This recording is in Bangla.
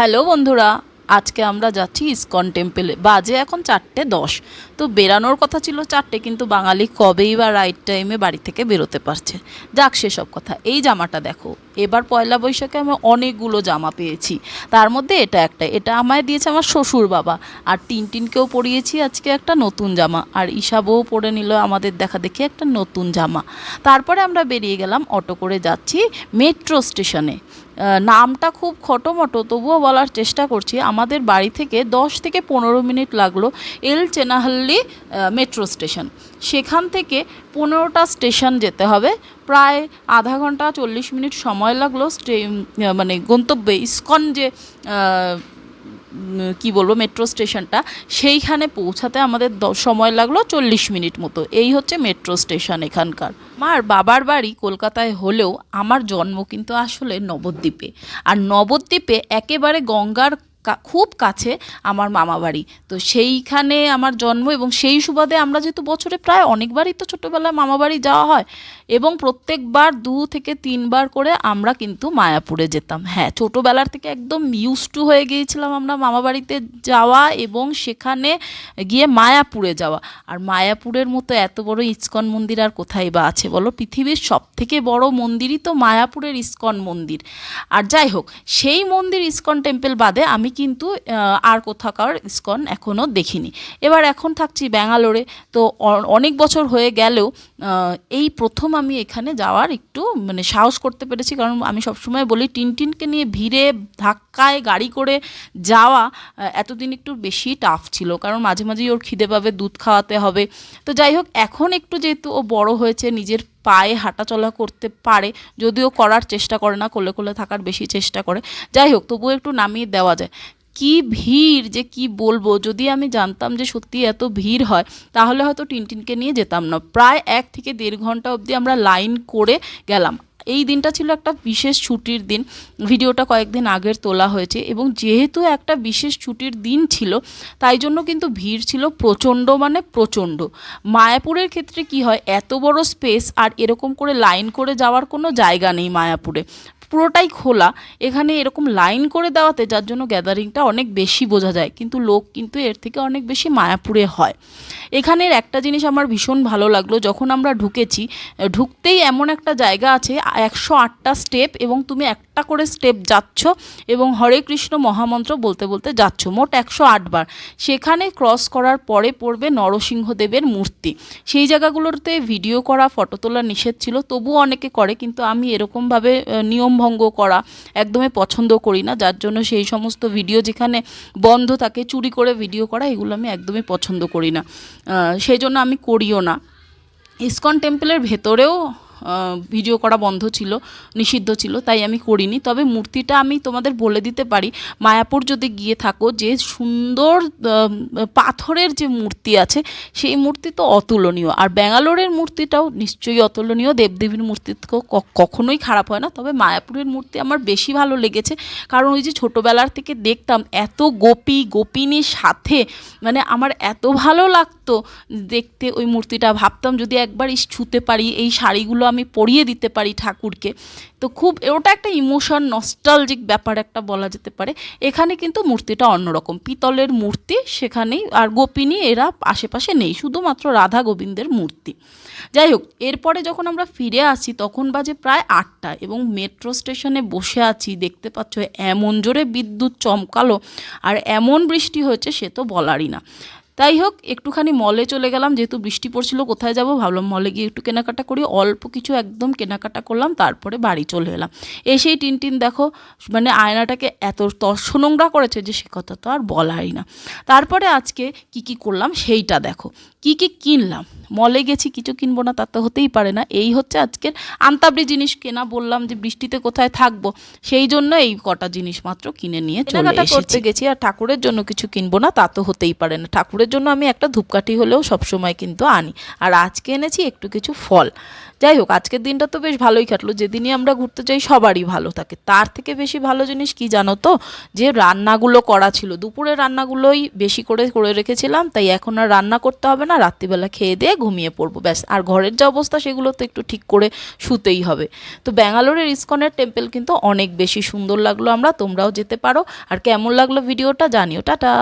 হ্যালো বন্ধুরা, আজকে আমরা যাচ্ছি ইসকন টেম্পেলে। বাজে এখন চারটে দশ। তো বেরানোর কথা ছিল চারটে, কিন্তু বাঙালি কবেই বা রাইট টাইমে বাড়ি থেকে বেরোতে পারছে। যাক সেসব কথা। এই জামাটা দেখো, এবার পয়লা বৈশাখে আমি অনেকগুলো জামা পেয়েছি। তার মধ্যে এটা একটা, এটা আমায় দিয়েছে আমার শ্বশুর বাবা। আর টিনটিনকেও পরিয়েছি আজকে একটা নতুন জামা। আর ঈশাবও পরে নিল আমাদের দেখা দেখি একটা নতুন জামা। তারপরে আমরা বেরিয়ে গেলাম অটো করে যাচ্ছি মেট্রো স্টেশনে নামটা খুব খটোমটো, তবুও বলার চেষ্টা করছি। আমাদের বাড়ি থেকে দশ থেকে পনেরো মিনিট লাগল এল চেনাহাল্লি মেট্রো স্টেশন। সেখান থেকে পনেরোটা স্টেশন যেতে হবে। প্রায় আধা ঘণ্টা চল্লিশ মিনিট সময় লাগল মানে গন্তব্যে, ইস্কন যে কি বলব মেট্রো স্টেশনটা সেইখানে পৌঁছাতে আমাদের সময় লাগল চল্লিশ মিনিট মতো। এই হচ্ছে মেট্রো স্টেশন এখানকার। আমার বাবার বাড়ি কলকাতায় হলেও আমার জন্ম কিন্তু আসলে নবদ্বীপে। আর নবদ্বীপে একেবারে গঙ্গার খুব কাছে আমার মামা বাড়ি। তো সেইখানে আমার জন্ম এবং সেই সুবাদে আমরা যেহেতু বছরে প্রায় অনেকবারই তো ছোটোবেলায় মামা বাড়ি যাওয়া হয় এবং প্রত্যেকবার দু থেকে তিনবার করে আমরা কিন্তু মায়াপুরে যেতাম। হ্যাঁ ছোটোবেলার থেকে একদম ইউজ টু হয়ে গিয়েছিলাম আমরা মামা বাড়িতে যাওয়া এবং সেখানে গিয়ে মায়াপুরে যাওয়া। আর মায়াপুরের মতো এত বড় ইস্কন মন্দির আর কোথায় বা আছে বলো? পৃথিবীর সব থেকে বড় মন্দিরই তো মায়াপুরের ইস্কন মন্দির। আর যাই হোক, সেই মন্দির ইস্কন টেম্পল বাদে আমি কিন্তু আর কোথাকার ইস্কন এখনও দেখিনি। এবার এখন থাকছি ব্যাঙ্গালোরে। তো অনেক বছর হয়ে গেলেও এই প্রথম আমি এখানে যাওয়ার একটু মানে সাহস করতে পেরেছি। কারণ আমি সবসময় বলি, টিনটিনকে নিয়ে ভিড়ে, ধাক্কায়, গাড়ি করে যাওয়া এতদিন একটু বেশি টাফ ছিল। কারণ মাঝে মাঝেই ওর খিদে পাবে, দুধ খাওয়াতে হবে। তো যাই হোক, এখন একটু যেহেতু ও বড় হয়েছে, নিজের পায়ে হাঁটাচলা করতে পারে, যদিও করার চেষ্টা করে না, কোলে কোলে থাকার বেশি চেষ্টা করে। যাই হোক, তবুও একটু নামিয়ে দেওয়া যায়। কি ভিড় যে কি বলব? যদি আমি জানতাম যে সত্যি এত ভিড় হয়, তাহলে হয়তো টিনটিনকে নিয়ে যেতাম না। প্রায় এক থেকে দেড় ঘণ্টা অবধি আমরা লাইন করে গেলাম। এই দিনটা ছিল একটা বিশেষ ছুটির দিন। ভিডিওটা কয়েকদিন আগের তোলা হয়েছে এবং যেহেতু একটা বিশেষ ছুটির দিন ছিল, তাই জন্য কিন্তু ভিড় ছিল প্রচণ্ড মানে প্রচণ্ড। মায়াপুরের ক্ষেত্রে কি হয়, এত বড় স্পেস আর এরকম করে লাইন করে যাওয়ার কোনো জায়গা নেই মায়াপুরে। পুরোটাই খোলা। এখানে এরকম লাইন করে দেওয়াতে যার জন্য গ্যাদারিংটা অনেক বেশি বোঝা যায়। কিন্তু লোক কিন্তু এর থেকে অনেক বেশি মায়াপুরে হয়। এখানের একটা জিনিস আমার ভীষণ ভালো লাগল, যখন আমরা ঢুকেছি, ঢুকতেই এমন একটা জায়গা আছে, একশো আটটা স্টেপ এবং তুমি একটা করে স্টেপ যাচ্ছ এবং হরে কৃষ্ণ মহামন্ত্র বলতে বলতে যাচ্ছ। মোট একশো আটবার সেখানে ক্রস করার পরে পড়বে নরসিংহদেবের মূর্তি। সেই জায়গাগুলোতে ভিডিও করা ফটো তোলা নিষেধ ছিল। তবুও অনেকে করে, কিন্তু আমি এরকমভাবে নিয়মভঙ্গ করা একদমই পছন্দ করি না। যার জন্য সেই সমস্ত ভিডিও যেখানে বন্ধ থাকে, চুরি করে ভিডিও করা, এগুলো আমি একদমই পছন্দ করি না। সেই জন্য আমি করিও না। ইসকন টেম্পলের ভেতরেও ভিডিও করা বন্ধ ছিল, নিষিদ্ধ ছিল, তাই আমি করিনি। তবে মূর্তিটা আমি তোমাদের বলে দিতে পারি, মায়াপুর যদি গিয়ে থাকো, যে সুন্দর পাথরের যে মূর্তি আছে, সেই মূর্তি তো অতুলনীয়। আর ব্যাঙ্গালোরের মূর্তিটাও নিশ্চয়ই অতুলনীয়, দেবদেবীর মূর্তি কখনোই খারাপ হয় না। তবে মায়াপুরের মূর্তি আমার বেশি ভালো লেগেছে, কারণ ওই যে ছোটোবেলার থেকে দেখতাম, এত গোপী, গোপিনীর সাথে মানে আমার এত ভালো লাগতো দেখতে ওই মূর্তিটা। ভাবতাম যদি একবার ছুতে পারি, এই শাড়িগুলো আমি পরিয়ে দিতে পারি ঠাকুরকে। তো খুব, ওটা একটা ইমোশন, নস্টালজিক ব্যাপার একটা বলা যেতে পারে। এখানে কিন্তু মূর্তিটা অন্যরকম। পিতলের মূর্তি, সেখানেই, আর গোপিনী, এরা আশেপাশে নেই, শুধুমাত্র রাধা গোবিন্দের মূর্তি। যাই হোক, এরপরে যখন আমরা ফিরে আসি, তখন বাজে প্রায় আটটা এবং মেট্রো স্টেশনে বসে আছি, দেখতে পাচ্ছ এমন জোরে বিদ্যুৎ চমকালো, আর এমন বৃষ্টি হয়েছে সে তো বলারই না। তাই হোক একটুখানি মলে চলে গেলাম যেহেতু বৃষ্টি পড়ছিল কোথায় যাব? ভাবলাম মলে গিয়ে একটু কেনাকাটা করি। অল্প কিছু একদম কেনাকাটা করলাম তারপরে বাড়ি চলে এলাম। এসেই টিনটিন দেখো মানে আয়নাটাকে এত তর্স নোংরা করেছে যে সে কথা তো আর বলাই না। তারপরে আজকে কি কি করলাম সেইটা দেখো। কি কি কিনলাম? মলে গেছি কিছু কিনবো না তা তো হতেই পারে না। এই হচ্ছে আজকের আন্তাবড়ি জিনিস কেনা বললাম যে বৃষ্টিতে কোথায় থাকব? সেই জন্য এই কটা জিনিস মাত্র কিনে নিয়ে চলে করতে গেছি আর ঠাকুরের জন্য কিছু কিনবো না তা তো হতেই পারে না। ঠাকুরের জন্য আমি একটা ধূপকাঠি হলেও সবসময় কিন্তু আনি। আর আজকে এনেছি একটু কিছু ফল। যাই হোক, আজকের দিনটা তো বেশ ভালোই কাটলো। যেদিনই আমরা ঘুরতে যাই, সবারই ভালো থাকে। তার থেকে বেশি ভালো জিনিস কি জানো তো? যে রান্নাগুলো করা ছিল। দুপুরে রান্নাগুলোই বেশি করে করে রেখেছিলাম, তাই এখন আর রান্না করতে হবে না। রাত্রিবেলা খেয়ে দিয়ে ঘুমিয়ে পড়ব, ব্যাস। আর ঘরের যা অবস্থা, সেগুলো তো একটু ঠিক করে শুতেই হবে। তো ব্যাঙ্গালোরের ইস্কনের টেম্পল কিন্তু অনেক বেশি সুন্দর লাগল আমরা। তোমরাও যেতে পারো। আর কেমন লাগল ভিডিওটা জানিও। টাটা!